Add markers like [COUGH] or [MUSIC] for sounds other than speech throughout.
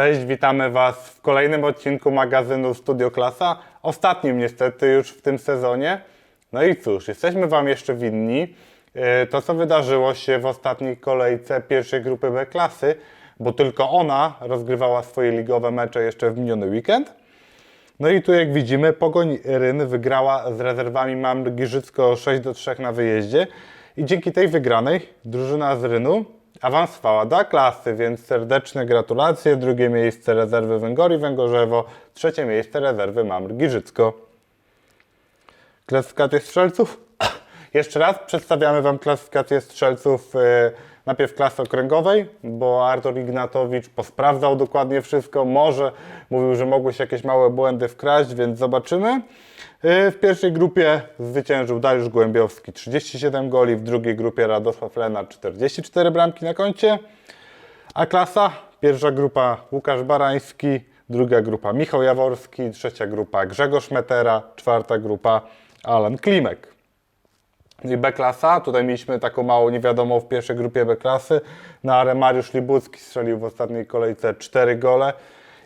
Cześć, witamy Was w kolejnym odcinku magazynu Studio Klasa. Ostatnim niestety już w tym sezonie. No i cóż, jesteśmy Wam jeszcze winni e, to, co wydarzyło się w ostatniej kolejce pierwszej grupy B klasy, bo tylko ona rozgrywała swoje ligowe mecze jeszcze w miniony weekend. No i tu jak widzimy, Pogoń Ryn wygrała z rezerwami Mamr Giżycko 6 do 3 na wyjeździe i dzięki tej wygranej drużyna z Rynu awansowała do klasy, więc serdeczne gratulacje. Drugie miejsce rezerwy Węgori Węgorzewo, trzecie miejsce rezerwy Mamr Giżycko. Klasyfikację strzelców. [COUGHS] Jeszcze raz przedstawiamy Wam klasyfikację strzelców e, najpierw klasy okręgowej, bo Artur Ignatowicz posprawdzał dokładnie wszystko. Może mówił, że mogły się jakieś małe błędy wkraść, więc zobaczymy. E, W pierwszej grupie zwyciężył Dariusz Głębiowski 37 goli, w drugiej grupie Radosław Lenar 44 bramki na koncie. A klasa? Pierwsza grupa Łukasz Barański, druga grupa Michał Jaworski, trzecia grupa Grzegorz Metera, czwarta grupa Alan Klimek. I B-klasa, tutaj mieliśmy taką małą niewiadomą w pierwszej grupie B-klasy. Na arę Mariusz Libucki strzelił w ostatniej kolejce 4 gole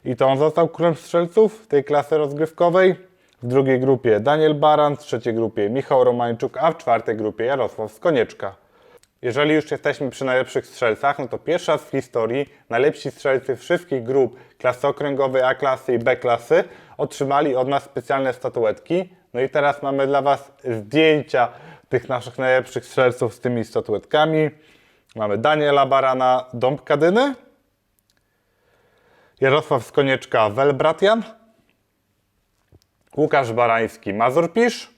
i to on został królem strzelców tej klasy rozgrywkowej. W drugiej grupie Daniel Baran, w trzeciej grupie Michał Romańczuk, a w czwartej grupie Jarosław Skonieczka. Jeżeli już jesteśmy przy najlepszych strzelcach, no to pierwszy w historii najlepsi strzelcy wszystkich grup klasy okręgowej A klasy i B klasy otrzymali od nas specjalne statuetki. No i teraz mamy dla Was zdjęcia tych naszych najlepszych strzelców z tymi statuetkami. Mamy Daniela Barana, Dąb Kadyny, Jarosław Skonieczka, Welbratian, Łukasz Barański, Mazurpisz,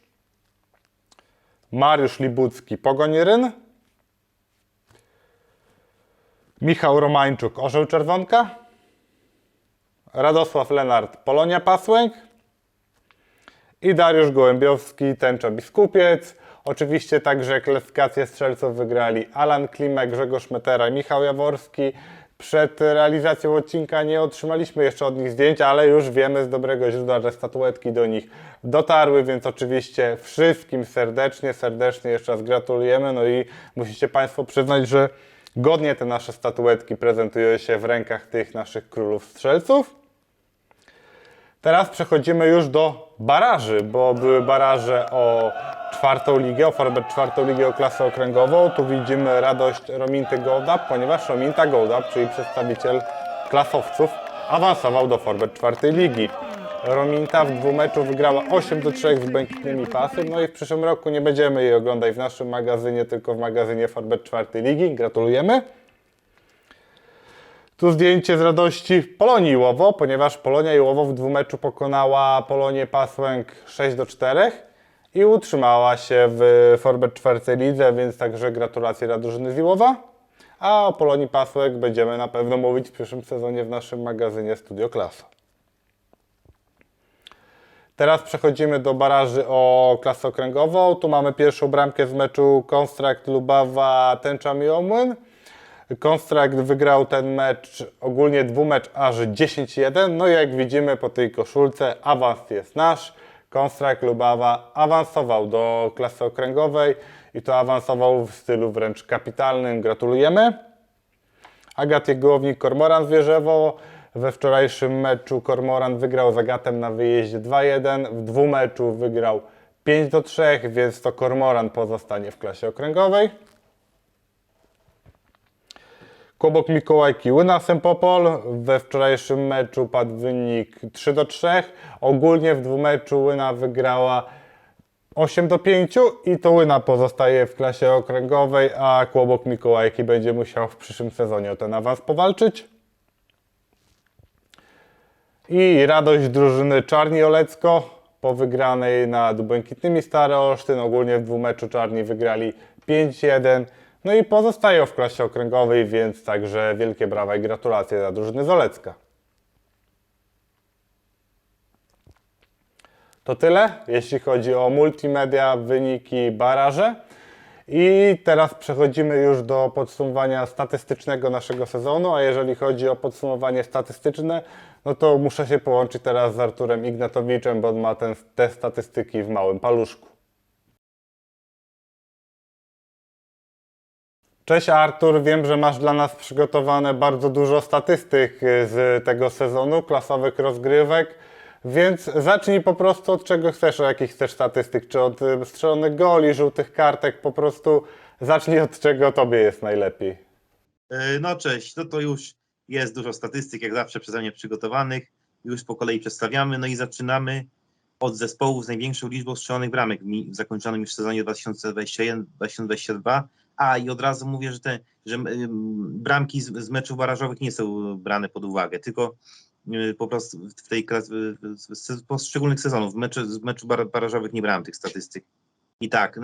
Mariusz Libucki, Pogoń Ryn, Michał Romańczuk, Orzeł Czerwonka, Radosław Lenart, Polonia Pasłęk i Dariusz Gołębiowski, Tęcza Biskupiec. Oczywiście także klasyfikację strzelców wygrali Alan Klimek, Grzegorz Metera i Michał Jaworski. Przed realizacją odcinka nie otrzymaliśmy jeszcze od nich zdjęć, ale już wiemy z dobrego źródła, że statuetki do nich dotarły, więc oczywiście wszystkim serdecznie, serdecznie jeszcze raz gratulujemy. No i musicie Państwo przyznać, że godnie te nasze statuetki prezentują się w rękach tych naszych królów strzelców. Teraz przechodzimy już do baraży, bo były baraże o czwartą ligę, o Forbet czwartą ligę o klasę okręgową. Tu widzimy radość Rominty Goldap, ponieważ Rominta Goldap, czyli przedstawiciel klasowców, awansował do Forbet czwartej ligi. Rominta w dwóch meczu wygrała 8 do 3 z błękitnymi pasy, no i w przyszłym roku nie będziemy jej oglądać w naszym magazynie, tylko w magazynie Forbet czwartej ligi. Gratulujemy. Tu zdjęcie z radości Polonii Łowo, ponieważ Polonia Łowo w dwumeczu pokonała Polonię Pasłęk 6 do 4 i utrzymała się w Forbet czwartej lidze, więc także gratulacje dla drużyny z Iłowa. A o Polonii Pasłęk będziemy na pewno mówić w przyszłym sezonie w naszym magazynie Studio Klasa. Teraz przechodzimy do baraży o klasę okręgową. Tu mamy pierwszą bramkę z meczu Konstrakt Lubawa Tęcza Miłomłyn. Konstrakt wygrał ten mecz, ogólnie dwumecz aż 10-1. No i jak widzimy po tej koszulce, awans jest nasz. Konstrakt Lubawa awansował do klasy okręgowej i to awansował w stylu wręcz kapitalnym. Gratulujemy. Agat Jegłownik, Kormoran Zwierzewo. We wczorajszym meczu Kormoran wygrał z Agatem na wyjeździe 2-1. W dwumeczu wygrał 5 do 3, więc to Kormoran pozostanie w klasie okręgowej. Kłobok Mikołajki Łyna Sempopol. We wczorajszym meczu padł wynik 3 do 3. Ogólnie w dwumeczu Łyna wygrała 8 do 5 i to Łyna pozostaje w klasie okręgowej, a Kłobok Mikołajki będzie musiał w przyszłym sezonie o ten awans powalczyć. I radość drużyny Czarni Olecko po wygranej nad Błękitnymi Stare Olsztyn. Ogólnie w dwumeczu Czarni wygrali 5-1. No i pozostają w klasie okręgowej, więc także wielkie brawa i gratulacje dla drużyny z Olecka. To tyle, jeśli chodzi o multimedia, wyniki, baraże. I teraz przechodzimy już do podsumowania statystycznego naszego sezonu, a jeżeli chodzi o podsumowanie statystyczne, no to muszę się połączyć teraz z Arturem Ignatowiczem, bo on ma ten, te statystyki w małym paluszku. Cześć Artur, wiem, że masz dla nas przygotowane bardzo dużo statystyk y, z tego sezonu, klasowych rozgrywek, więc zacznij po prostu od czego chcesz, o jakich chcesz statystyk, czy od y, strzelonych goli, żółtych kartek, po prostu zacznij od czego tobie jest najlepiej. E, No cześć, no to już jest dużo statystyk, jak zawsze przeze mnie przygotowanych. Już po kolei przedstawiamy, no i zaczynamy od zespołów z największą liczbą strzelonych bramek w zakończonym już sezonie 2021-2022. A i od razu mówię, że te że bramki z, z meczów barażowych nie są brane pod uwagę, tylko y, po prostu w tej z poszczególnych sezonów. W meczu, z meczów bar- barażowych nie brałem tych statystyk. I tak,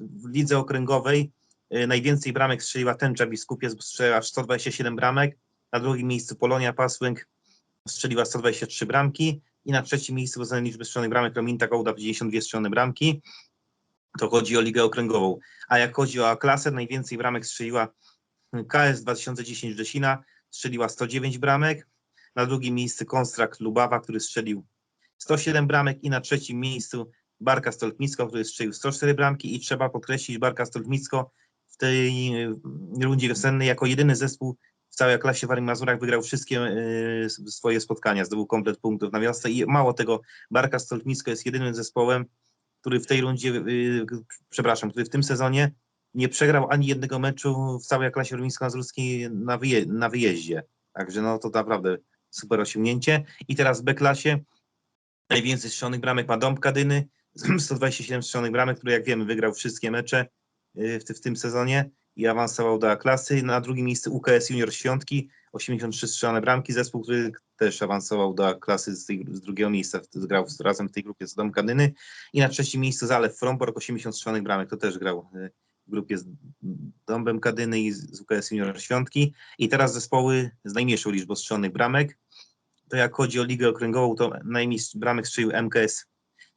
w lidze okręgowej Y, Najwięcej bramek strzeliła Tęcza Biskupiec, bo strzeliła aż 127 bramek. Na drugim miejscu Polonia Pasłęk strzeliła 123 bramki. I na trzecim miejscu względem liczby strzelonych bramek Rominta Gołda 52 strzelone bramki. To chodzi o ligę okręgową. A jak chodzi o klasę, najwięcej bramek strzeliła KS 2010 Rzesina, strzeliła 109 bramek. Na drugim miejscu Konstrakt Lubawa, który strzelił 107 bramek i na trzecim miejscu Barka Stolpnicko, który strzelił 104 bramki i trzeba podkreślić Barka Stolpnicko w tej e, rundzie wiosennej jako jedyny zespół w całej klasie Warmii Mazurach wygrał wszystkie e, swoje spotkania, zdobył komplet punktów na wiosnę i mało tego, Barka Stolpnicko jest jedynym zespołem, który w tej rundzie, e, przepraszam, który w tym sezonie nie przegrał ani jednego meczu w całej klasie warmińsko-mazurskiej na, wyje, na wyjeździe. Także no to naprawdę super osiągnięcie. I teraz w B-klasie najwięcej strzelonych bramek ma Dąb Kadyny, 127 strzelonych bramek, który jak wiemy wygrał wszystkie mecze y, w, w tym sezonie i awansował do A-klasy. Na drugim miejscu UKS Junior Świątki, 83 strzelone bramki, zespół, który też awansował do A-klasy z, tej, z drugiego miejsca, grał razem w tej grupie z Dom Kadyny. I na trzecim miejscu Zalew Fromborg, 80 strzelonych bramek, to też grał y, w grupie z Dąbem Kadyny i z z UKS Junior Świątki. I teraz zespoły z najmniejszą liczbą strzelonych bramek. To jak chodzi o ligę okręgową, to najmniej bramek strzelił MKS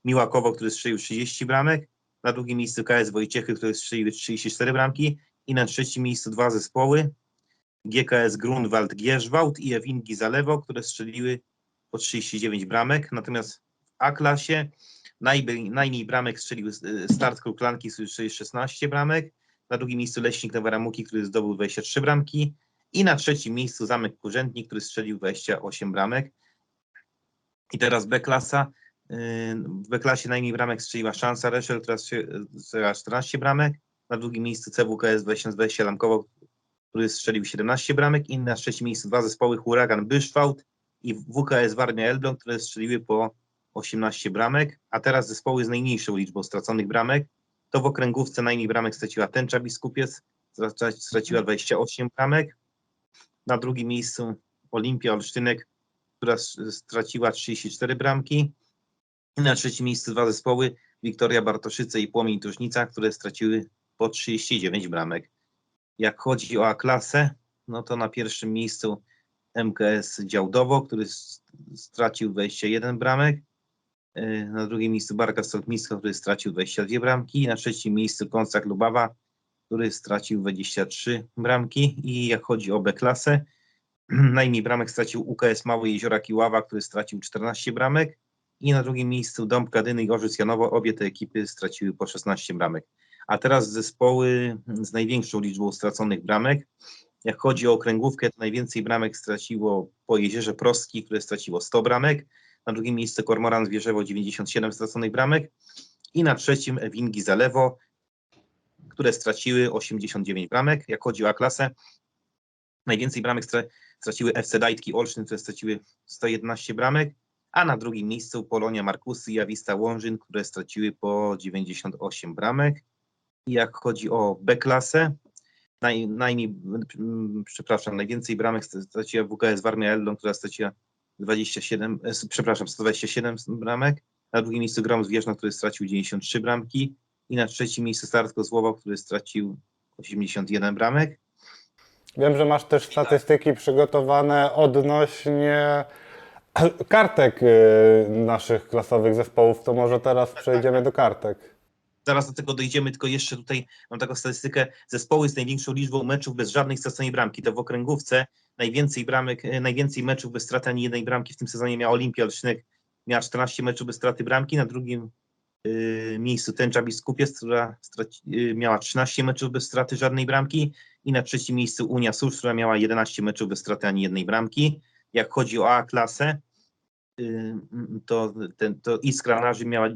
Miłakowo, który strzelił 30 bramek. Na drugim miejscu KS Wojciechy, który strzelił 34 bramki. I na trzecim miejscu dwa zespoły. GKS Grunwald Gierzwałt i Ewingi Zalewo, które strzeliły po 39 bramek. Natomiast w A-klasie najmniej, bramek strzelił y, Start Kruklanki, który strzelił 16 bramek. Na drugim miejscu Leśnik Nowe Ramuki, który zdobył 23 bramki. I na trzecim miejscu Zamek Kurzętnik, który strzelił 28 bramek. I teraz B-klasa. Yy, W B-klasie najmniej bramek strzeliła Szansa Reszel, która strze- strzeliła 14 bramek. Na drugim miejscu CWKS 2020 Lamkowo, który strzelił 17 bramek. I na trzecim miejscu dwa zespoły Huragan Byszwałt i WKS Warmia Elbląg, które strzeliły po 18 bramek. A teraz zespoły z najmniejszą liczbą straconych bramek. To w okręgówce najmniej bramek straciła Tęcza Biskupiec, straci- straciła 28 bramek. Na drugim miejscu Olimpia Olsztynek, która straciła 34 bramki. I na trzecim miejscu dwa zespoły, Wiktoria Bartoszyce i Płomień Tużnica, które straciły po 39 bramek. Jak chodzi o A-klasę, no to na pierwszym miejscu MKS Działdowo, który stracił 21 bramek. Yy, Na drugim miejscu Barka Stolpnicka, który stracił 22 bramki. Na trzecim miejscu Konstrak Lubawa, który stracił 23 bramki. I jak chodzi o B-klasę, [CLEARS THROAT] najmniej bramek stracił UKS Małe Jeziora Kiława, który stracił 14 bramek. I na drugim miejscu Dąb Kadyny i Gorzyc Janowo, obie te ekipy straciły po 16 bramek. A teraz zespoły z największą liczbą straconych bramek. Jak chodzi o okręgówkę, to najwięcej bramek straciło po Jezierze Prostki, które straciło 100 bramek. Na drugim miejscu Kormoran Zwierzewo 97 straconych bramek. I na trzecim Wingi Zalewo, które straciły 89 bramek. Jak chodzi o A-klasę, najwięcej bramek stra- straciły FC Dajtki Olsztyn, które straciły 111 bramek, a na drugim miejscu Polonia Markusy i Łążyn, które straciły po 98 bramek. Jak chodzi o B-klasę, naj, najmniej, mm, przepraszam, najwięcej bramek straciła WKS Warmia Eldon, która straciła 27, e, przepraszam, 127 bramek. Na drugim miejscu Grom Zwierzno, który stracił 93 bramki. I na trzecim miejscu Start Kozłowo, który stracił 81 bramek. Wiem, że masz też statystyki przygotowane odnośnie kartek y, naszych klasowych zespołów, to może teraz przejdziemy do kartek. Zaraz do tego dojdziemy, tylko jeszcze tutaj mam taką statystykę. Zespoły z największą liczbą meczów bez żadnej straconej bramki. To w okręgówce najwięcej bramek, e, najwięcej meczów bez straty ani jednej bramki w tym sezonie miała Olimpia Olsztynek. Miała 14 meczów bez straty bramki. Na drugim y, miejscu Tęcza Biskupiec, która straci, y, miała 13 meczów bez straty żadnej bramki i na trzecim miejscu Unia Susz, która miała 11 meczów bez straty ani jednej bramki. Jak chodzi o A-klasę, y, to, ten, to Iskra Narzym miała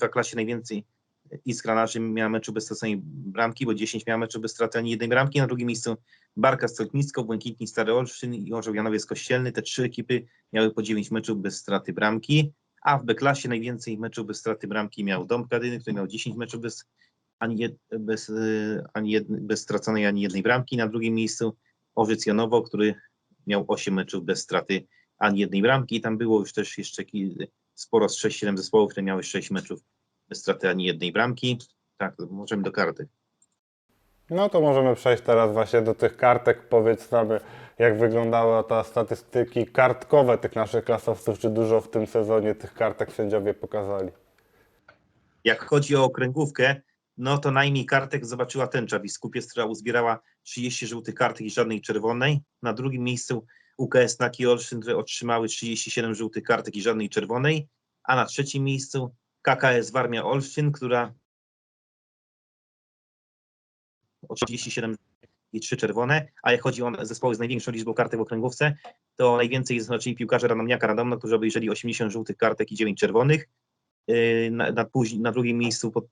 w A-klasie najwięcej Iskra Narzym miała meczu bez ani bramki, bo 10 miała meczu bez straty ani jednej bramki. Na drugim miejscu Barka Stolknicko, Błękitni Stary Olsztyn i Orzeł Janowiec Kościelny. Te trzy ekipy miały po 9 meczów bez straty bramki, a w B-klasie najwięcej meczów bez straty bramki miał Dom Kadyny, który miał 10 meczów bez, ani jed, bez, y, ani jed, bez straconej ani jednej bramki. Na drugim miejscu Orzec Janowo, który miał 8 meczów bez straty ani jednej bramki. I tam było już też jeszcze sporo z 6-7 zespołów, które miały 6 meczów bez straty ani jednej bramki. Tak, możemy do karty. No to możemy przejść teraz właśnie do tych kartek. Powiedz nam, jak wyglądały ta statystyki kartkowe tych naszych klasowców, czy dużo w tym sezonie tych kartek sędziowie pokazali? Jak chodzi o okręgówkę, no to najmniej kartek zobaczyła tęcza Biskupiec, która uzbierała 30 żółtych kartek i żadnej czerwonej. Na drugim miejscu UKS Naki Olsztyn, które otrzymały 37 żółtych kartek i żadnej czerwonej, a na trzecim miejscu KKS Warmia Olsztyn, która o 37 i 3 czerwone, a jak chodzi o zespoły z największą liczbą kartek w okręgówce, to najwięcej zaznaczyli piłkarze Radomniaka Radomno, którzy obejrzeli 80 żółtych kartek i 9 czerwonych. Yy, Na, na, na drugim miejscu, pod,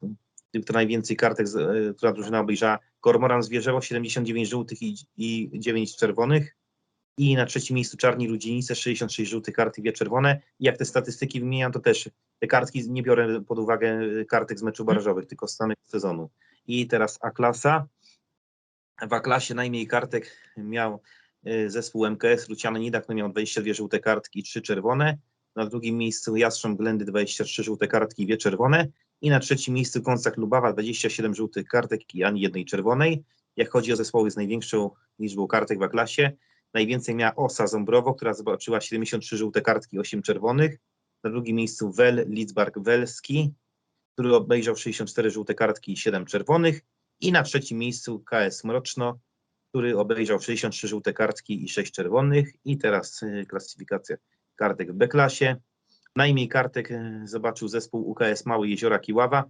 kto najwięcej kartek, yy, która drużyna obejrzała, Kormoran Zwierzewo, 79 żółtych i, i 9 czerwonych. I na trzecim miejscu Czarni Ludzinice, 66 żółtych kart i 2 czerwone. I jak te statystyki wymieniam, to też te kartki, nie biorę pod uwagę y, kartek z meczów barażowych, tylko z samego sezonu. I teraz A-klasa. W A-klasie najmniej kartek miał y, zespół MKS Luciany Nidak, który miał 22 żółte kartki i 3 czerwone. Na drugim miejscu Jastrząb Glendy 23 żółte kartki i 2 czerwone. I na trzecim miejscu Kąsak Lubawa 27 żółtych kartek i ani jednej czerwonej. Jak chodzi o zespoły z największą liczbą kartek w A-klasie, najwięcej miała Osa Ząbrowo, która zobaczyła 73 żółte kartki i 8 czerwonych. Na drugim miejscu Wel Lidzbark Welski, który obejrzał 64 żółte kartki i 7 czerwonych. I na trzecim miejscu KS Mroczno, który obejrzał 63 żółte kartki i 6 czerwonych. I teraz y, klasyfikacja kartek w B-klasie. Najmniej kartek y, zobaczył zespół UKS Mały Jeziora Kiława,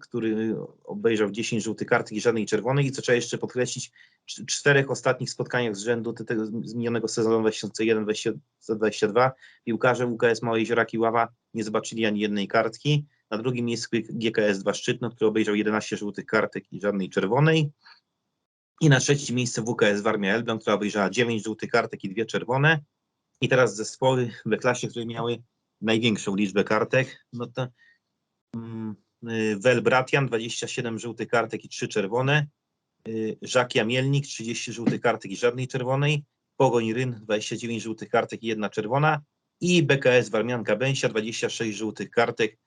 który obejrzał 10 żółtych kartek i żadnej czerwonej. I co trzeba jeszcze podkreślić, w czterech ostatnich spotkaniach z rzędu te- tego z minionego sezonu 2001-2022 piłkarze UKS Małe Jeziora Kiława nie zobaczyli ani jednej kartki. Na drugim miejscu GKS 2 Szczytno, który obejrzał 11 żółtych kartek i żadnej czerwonej. I na trzecim miejscu WKS Warmia Elbląg, która obejrzała 9 żółtych kartek i dwie czerwone. I teraz zespoły w klasie, które miały największą liczbę kartek, no to mm, y, Wel Bratian 27 żółtych kartek i 3 czerwone. Y, Żakia Mielnik 30 żółtych kartek i żadnej czerwonej. Pogoń Ryn 29 żółtych kartek i jedna czerwona. I BKS Warmianka Bęsia 26 żółtych kartek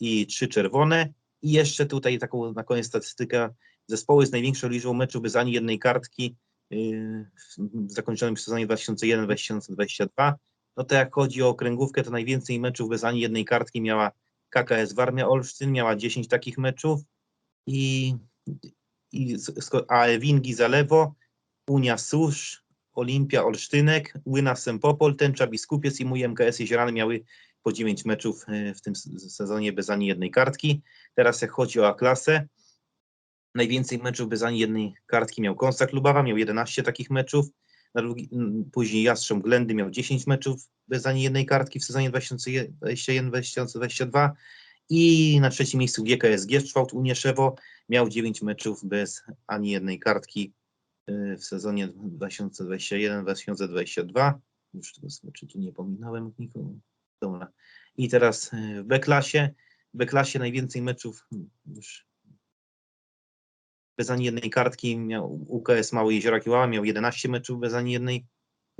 i 3 czerwone. I jeszcze tutaj taką na koniec statystyka. Zespoły z największą liczbą meczów bez ani jednej kartki yy, w zakończonym sezonie 2001-2022. No to jak chodzi o okręgówkę, to najwięcej meczów bez ani jednej kartki miała KKS Warmia Olsztyn, miała 10 takich meczów i, i a Wingi Zalewo, Unia Susz, Olimpia Olsztynek, Łyna Sempopol, Tęcza Biskupiec i mój MKS Jeziorany miały po 9 meczów e, w tym sezonie bez ani jednej kartki. Teraz jak chodzi o A-klasę, najwięcej meczów bez ani jednej kartki miał Konsta Klubawa, miał 11 takich meczów. Na drugi, później Jastrząb Glendy miał 10 meczów bez ani jednej kartki w sezonie 2021-2022 i na trzecim miejscu GKS Gieszczwałt Unieszewo miał 9 meczów bez ani jednej kartki y, w sezonie 2021-2022. Już tego tu nie pominąłem nikogo. Dobra. I teraz y, w B-klasie. W B-klasie najwięcej meczów hmm, już bez ani jednej kartki miał UKS Mały Jeziora Kiłała, miał 11 meczów bez ani jednej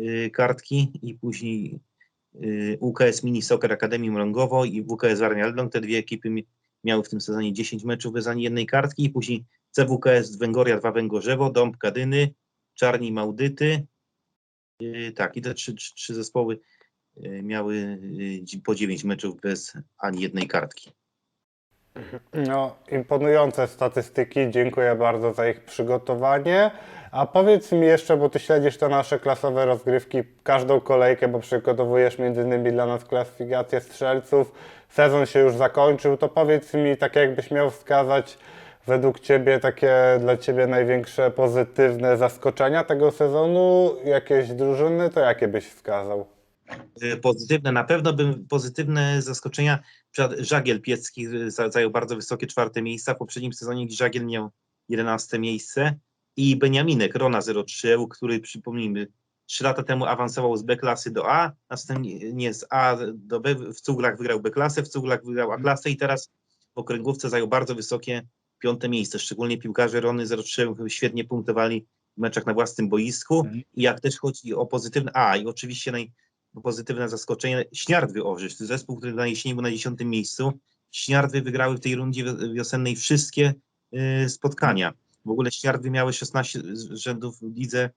y, kartki i później y, UKS Mini Soccer Akademii Mrągowo i WKS Warmia Elbląg. Te dwie ekipy mi- miały w tym sezonie 10 meczów bez ani jednej kartki i później CWKS Węgoria 2 Węgorzewo, Dąb Kadyny, Czarni Małdyty. Y, tak, i te trzy, trzy, trzy zespoły y, miały y, po 9 meczów bez ani jednej kartki. No, imponujące statystyki, dziękuję bardzo za ich przygotowanie. A powiedz mi jeszcze, bo ty śledzisz te nasze klasowe rozgrywki, każdą kolejkę, bo przygotowujesz między innymi dla nas klasyfikację strzelców. Sezon się już zakończył, to powiedz mi, tak jakbyś miał wskazać według ciebie takie dla ciebie największe pozytywne zaskoczenia tego sezonu, jakieś drużyny, to jakie byś wskazał? Y, Pozytywne, na pewno bym pozytywne zaskoczenia. Przykład Żagiel Piecki y, za- zajął bardzo wysokie czwarte miejsca. W poprzednim sezonie Żagiel miał 11 miejsce i Beniaminek Rona 03, który przypomnijmy, 3 lata temu awansował z B klasy do A, następnie nie z A do B, w Cuglach wygrał B klasę, w Cuglach wygrał A klasę i teraz w okręgówce zajął bardzo wysokie piąte miejsce. Szczególnie piłkarze Rony 03 świetnie punktowali w meczach na własnym boisku. Mhm. I jak też chodzi o pozytywne, a i oczywiście naj, pozytywne zaskoczenie, Śniardwy Orzysz, zespół, który na jesieni był na dziesiątym miejscu. Śniardwy wygrały w tej rundzie wi- wiosennej wszystkie y, spotkania. W ogóle Śniardwy miały 16 z rzędów w lidze,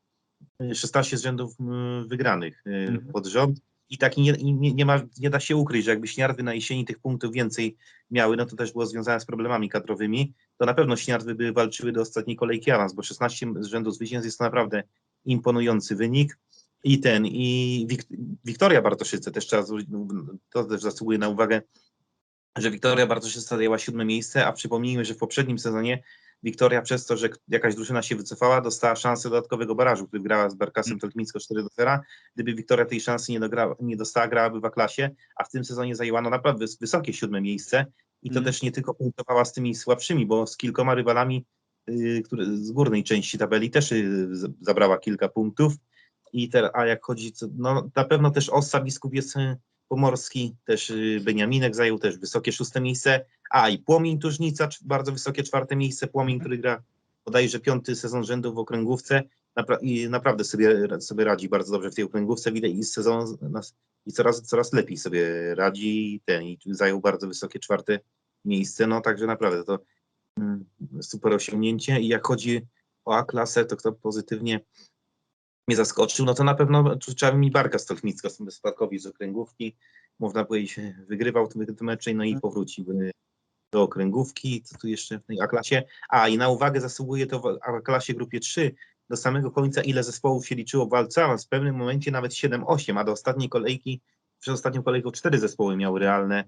y, 16 z rzędów y, wygranych y, Mhm. pod rząd. I tak nie, nie, nie, ma, nie da się ukryć, że jakby Śniardwy na jesieni tych punktów więcej miały, no to też było związane z problemami kadrowymi, to na pewno Śniardwy by walczyły do ostatniej kolejki awans, bo 16 z rzędu zwycięstw jest to naprawdę imponujący wynik. I ten, i Wik- Wiktoria Bartoszyce też trzeba zwrócić, to też zasługuje na uwagę, że Wiktoria Bartoszyce zajęła siódme miejsce, a przypomnijmy, że w poprzednim sezonie Wiktoria przez to, że jakaś drużyna się wycofała, dostała szansę dodatkowego barażu, który grała z Barkasem Telkmicko 4 do 0. Gdyby Wiktoria tej szansy nie, dograła, nie dostała, grałaby w A-klasie, a w tym sezonie zajęła no naprawdę wys- wysokie siódme miejsce i to Mm. też nie tylko punktowała z tymi słabszymi, bo z kilkoma rywalami y, które, z górnej części tabeli też y, z- zabrała kilka punktów. I te, a jak chodzi, no na pewno też Ossa Biskupiec y, Pomorski, też y, Beniaminek zajął też wysokie szóste miejsce, a i Płomień Tużnica, bardzo wysokie czwarte miejsce, Płomień, który gra bodajże piąty sezon rzędu w okręgówce napra i naprawdę sobie, sobie radzi bardzo dobrze w tej okręgówce, widać i sezon i coraz, coraz lepiej sobie radzi ten, i zajął bardzo wysokie czwarte miejsce, no także naprawdę to mm, super osiągnięcie. I jak chodzi o A-klasę, to kto pozytywnie mnie zaskoczył, no to na pewno trzeba mi Barka Stolchnicka, Sparkowi z okręgówki, można powiedzieć, wygrywał te, te mecze, no i powrócił y, do okręgówki, co tu jeszcze w tej A-klasie, a i na uwagę zasługuje to w A-klasie grupie 3, do samego końca ile zespołów się liczyło w walce, w pewnym momencie nawet 7-8, a do ostatniej kolejki, przed ostatnią kolejką cztery zespoły miały realne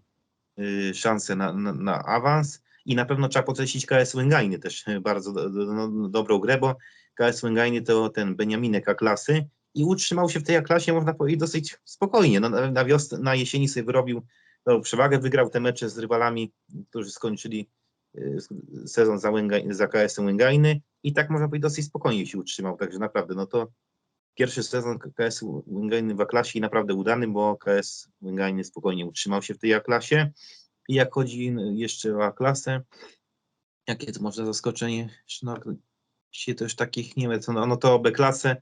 y, szanse na, na, na awans i na pewno trzeba podkreślić KS Łęgajny też y, bardzo do, do, no, dobrą grę, bo KS Łęgajny to ten Beniaminek A-klasy i utrzymał się w tej A-klasie, można powiedzieć, dosyć spokojnie. No, na, wiosnę, na jesieni sobie wyrobił no, przewagę, wygrał te mecze z rywalami, którzy skończyli y, sezon za, Łęgaj, za KS-em Łęgajny i tak można powiedzieć dosyć spokojnie się utrzymał, także naprawdę no to pierwszy sezon KS Łęgajny w A-klasie i naprawdę udany, bo KS Łęgajny spokojnie utrzymał się w tej A-klasie i jak chodzi jeszcze o A-klasę, jakie to może zaskoczenie, no, się też takich nie wiem, co, no, no to B-klasę,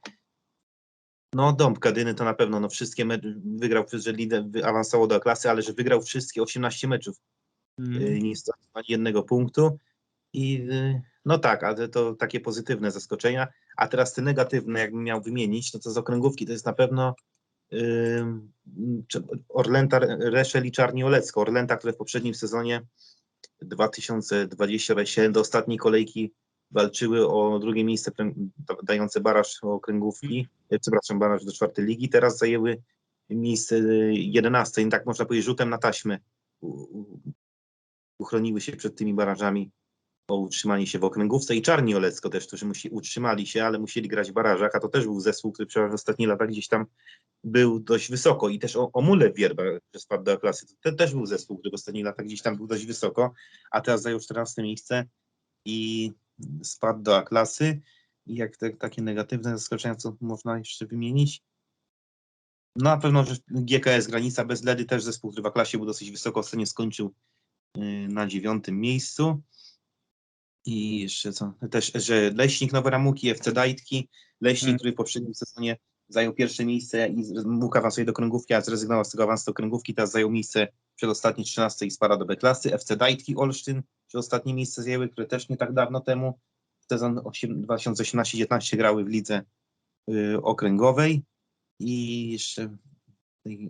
no Dąb Kadyny to na pewno, no wszystkie mecze, wygrał, że lider awansował do A-klasy, ale że wygrał wszystkie 18 meczów, Mhm. y, nie stracił ani jednego punktu. I y, no tak, ale to takie pozytywne zaskoczenia, a teraz te negatywne, jakbym miał wymienić, no to z okręgówki to jest na pewno Orlęta Reszel i Czarni Olecko. Orlęta, które w poprzednim sezonie 2027 do ostatniej kolejki walczyły o drugie miejsce dające baraż okręgówki, e, przepraszam, baraż do czwartej ligi, teraz zajęły miejsce e, 11 i tak można powiedzieć rzutem na taśmę uchroniły się przed tymi barażami o utrzymanie się w okręgówce i Czarni Olecko też, którzy musi, utrzymali się, ale musieli grać w barażach, a to też był zespół, który przeważnie w ostatnich latach gdzieś tam był dość wysoko i też o, o Mule Wierba, że spadł do klasy, to też był zespół, który w ostatnich latach gdzieś tam był dość wysoko, a teraz zajął 14 miejsce i spadł do A-klasy. I jak te, takie negatywne zaskoczenia, co można jeszcze wymienić? No na pewno, że GKS Granica bez Ledy też zespół, który w A-klasie był dosyć wysoko, ostatnio skończył y, na dziewiątym miejscu. I jeszcze co? Też, że Leśnik Nowe Ramuki, FC Dajtki, Leśnik, Mm. który w poprzednim sezonie zajął pierwsze miejsce i mógł awansować do kręgówki, a zrezygnował z tego awansu do kręgówki, teraz zajął miejsce przedostatnie 13 i spada do B-klasy. FC Dajtki Olsztyn, przedostatnie miejsce zajęły, które też nie tak dawno temu, sezon 8 2018-19 grały w lidze y, okręgowej i jeszcze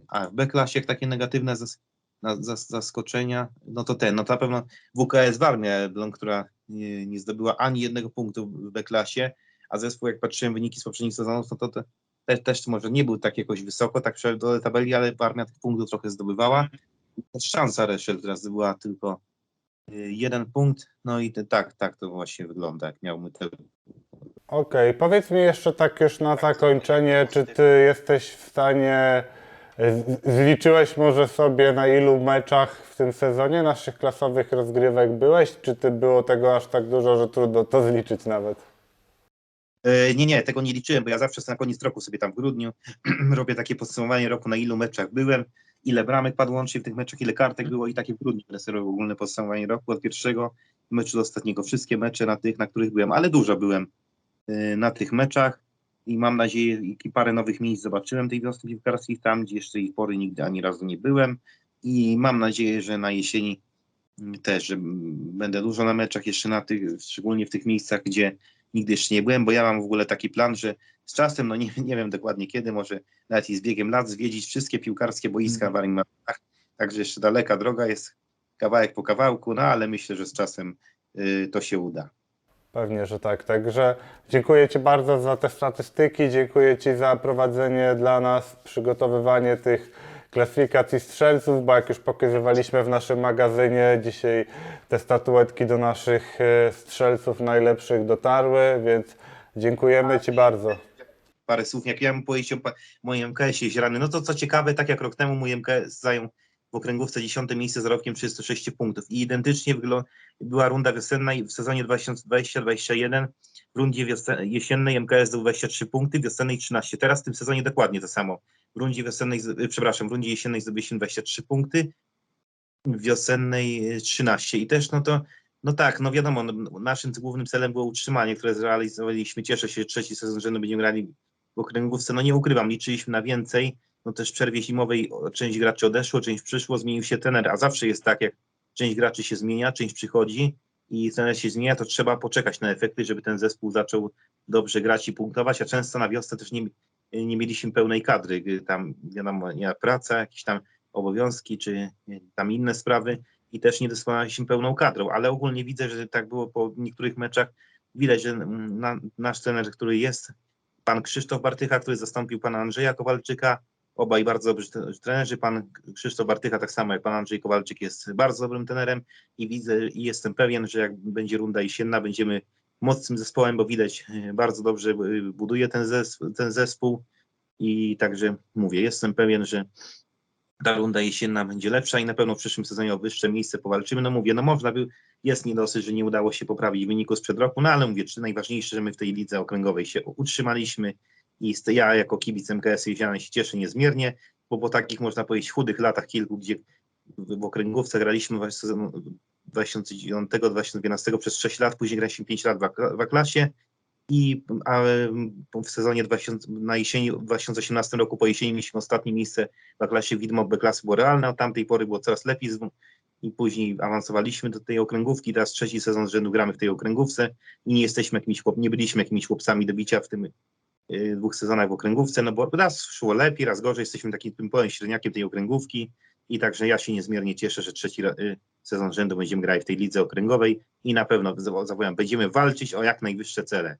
a w B-klasie jak takie negatywne zas- na, zas, zaskoczenia, no to ten, no to na pewno WKS Warmia która nie, zdobyła ani jednego punktu w B-klasie, a zespół, jak patrzyłem wyniki z poprzednich sezonów, no to te, te, też może nie był tak jakoś wysoko, tak przy dole tabeli, ale Warmia tych punktów trochę zdobywała. Też szansa Reszel, która zdobyła tylko y, jeden punkt, no i te, tak, tak to właśnie wygląda, jak miałby te Okej, powiedz mi jeszcze tak już na zakończenie, czy ty jesteś w stanie, zliczyłeś może sobie na ilu meczach w tym sezonie naszych klasowych rozgrywek byłeś, czy ty było tego aż tak dużo, że trudno to zliczyć nawet? E, Nie, nie, tego nie liczyłem, bo ja zawsze na koniec roku sobie tam w grudniu [CLEARS THROAT] robię takie podsumowanie roku, na ilu meczach byłem, ile bramek padło łącznie w tych meczach, ile kartek było i takie w grudniu będę sobie ogólne podsumowanie roku od pierwszego meczu do ostatniego. Wszystkie mecze na tych, na których byłem, ale dużo byłem e, na tych meczach i mam nadzieję, i parę nowych miejsc zobaczyłem tej wiosny piłkarskich, tam gdzie jeszcze ich pory nigdy ani razu nie byłem i mam nadzieję, że na jesieni mm, też, że mm, będę dużo na meczach jeszcze na tych, szczególnie w tych miejscach, gdzie nigdy jeszcze nie byłem, bo ja mam w ogóle taki plan, że z czasem, no nie, [LAUGHS] nie wiem dokładnie kiedy, może nawet i z biegiem lat, zwiedzić wszystkie piłkarskie boiska w Waringmatach. Także jeszcze daleka droga jest, kawałek po kawałku, no ale myślę, że z czasem y, to się uda. Pewnie, że tak. Także dziękuję Ci bardzo za te statystyki, dziękuję Ci za prowadzenie dla nas, przygotowywanie tych klasyfikacji strzelców, bo jak już pokazywaliśmy w naszym magazynie, dzisiaj te statuetki do naszych e, strzelców najlepszych dotarły, więc dziękujemy Ci bardzo. Parę słów, jak ja bym powiedział o moim MKS-ie no to co ciekawe, tak jak rok temu mój MKS zajął w okręgówce 10 miejsce z zarobkiem 36 punktów i identycznie była runda wiosenna w sezonie 2020-2021 w rundzie jesiennej MKS zdobył 23 punkty, wiosennej 13. Teraz w tym sezonie dokładnie to samo. W rundzie wiosennej, y, przepraszam, w rundzie jesiennej zdobyliśmy 23 punkty, w wiosennej y, 13 i też no to no tak, no wiadomo, no, naszym głównym celem było utrzymanie, które zrealizowaliśmy. Cieszę się, że trzeci sezon rzędu będziemy grali w okręgówce. No nie ukrywam, liczyliśmy na więcej. No też w przerwie zimowej część graczy odeszło, część przyszło, zmienił się trener, a zawsze jest tak, jak część graczy się zmienia, część przychodzi i trener się zmienia, to trzeba poczekać na efekty, żeby ten zespół zaczął dobrze grać i punktować, a często na wiosnę też nie, nie mieliśmy pełnej kadry. Gdy Tam wiadomo, nie praca, jakieś tam obowiązki, czy tam inne sprawy i też nie dysponowaliśmy pełną kadrą, ale ogólnie widzę, że tak było po niektórych meczach. Widać, że mm, na, nasz trener, który jest, pan Krzysztof Bartycha, który zastąpił pana Andrzeja Kowalczyka, obaj bardzo dobrzy tre- trenerzy. Pan Krzysztof Bartycha, tak samo jak pan Andrzej Kowalczyk, jest bardzo dobrym trenerem i widzę i jestem pewien, że jak będzie runda jesienna, będziemy mocnym zespołem, bo widać, e, bardzo dobrze e, buduje ten zespół, ten zespół i także mówię, jestem pewien, że ta runda jesienna będzie lepsza i na pewno w przyszłym sezonie o wyższe miejsce powalczymy. No mówię, no można by, jest niedosyt, że nie udało się poprawić wyniku sprzed roku, no ale mówię, czy najważniejsze, że my w tej lidze okręgowej się utrzymaliśmy i ja jako kibic MKS Jeziany się cieszę niezmiernie, bo po takich można powiedzieć chudych latach kilku, gdzie w, okręgówce graliśmy właśnie sezonu 2009-2012 przez 6 lat, później graliśmy 5 lat w, A-klasie i w sezonie 2000, na jesieni w 2018 roku po jesieni mieliśmy ostatnie miejsce w klasie widmo B klasy było realne, od tamtej pory było coraz lepiej i później awansowaliśmy do tej okręgówki, teraz trzeci sezon z rzędu gramy w tej okręgówce i nie jesteśmy jakimiś nie byliśmy jakimiś chłopcami do bicia w tym dwóch sezonach w okręgówce, no bo raz szło lepiej, raz gorzej, jesteśmy takim typowym średniakiem tej okręgówki i także ja się niezmiernie cieszę, że trzeci y, sezon rzędu będziemy grali w tej lidze okręgowej i na pewno zawo- zawołam, będziemy walczyć o jak najwyższe cele.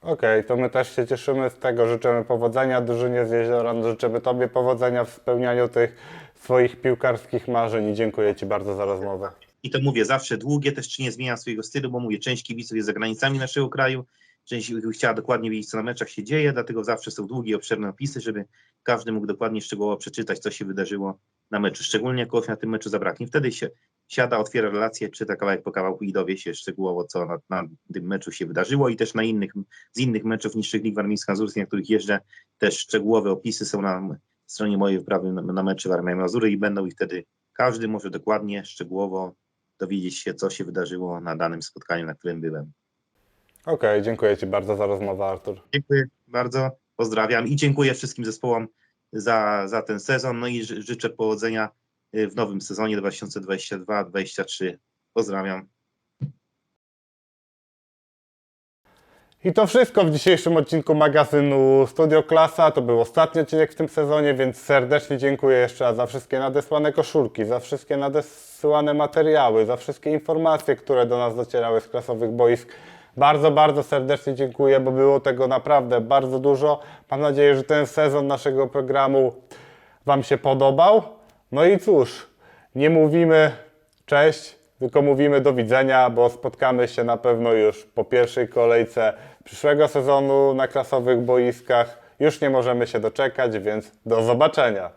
Okej, to my też się cieszymy z tego, życzymy powodzenia drużynie z Jeziora, życzymy Tobie powodzenia w spełnianiu tych swoich piłkarskich marzeń i dziękuję Ci bardzo za rozmowę. I to mówię zawsze długie, też czy nie zmienia swojego stylu, bo mówię, część kibiców jest za granicami naszego kraju, część chciała dokładnie wiedzieć, co na meczach się dzieje, dlatego zawsze są długie, obszerne opisy, żeby każdy mógł dokładnie szczegółowo przeczytać, co się wydarzyło na meczu, szczególnie jak na tym meczu zabraknie. Wtedy się siada, otwiera relację, czyta kawałek po kawałku i dowie się szczegółowo, co na, na tym meczu się wydarzyło i też na innych, z innych meczów niższych lig warmińsko-mazurskich, na których jeżdżę, też szczegółowe opisy są na stronie mojej wyprawy na, na meczy Warmii Mazury i będą i wtedy każdy może dokładnie, szczegółowo dowiedzieć się, co się wydarzyło na danym spotkaniu, na którym byłem. Okej, dziękuję Ci bardzo za rozmowę, Artur. Dziękuję bardzo, pozdrawiam i dziękuję wszystkim zespołom za, za ten sezon. No i ży- życzę powodzenia y, w nowym sezonie 2022-2023. Pozdrawiam. I to wszystko w dzisiejszym odcinku magazynu Studio Klasa. To był ostatni odcinek w tym sezonie, więc serdecznie dziękuję jeszcze raz za wszystkie nadesłane koszulki, za wszystkie nadesłane materiały, za wszystkie informacje, które do nas docierały z klasowych boisk. Bardzo, bardzo serdecznie dziękuję, bo było tego naprawdę bardzo dużo. Mam nadzieję, że ten sezon naszego programu Wam się podobał. No i cóż, nie mówimy cześć, tylko mówimy do widzenia, bo spotkamy się na pewno już po pierwszej kolejce przyszłego sezonu na klasowych boiskach. Już nie możemy się doczekać, więc do zobaczenia.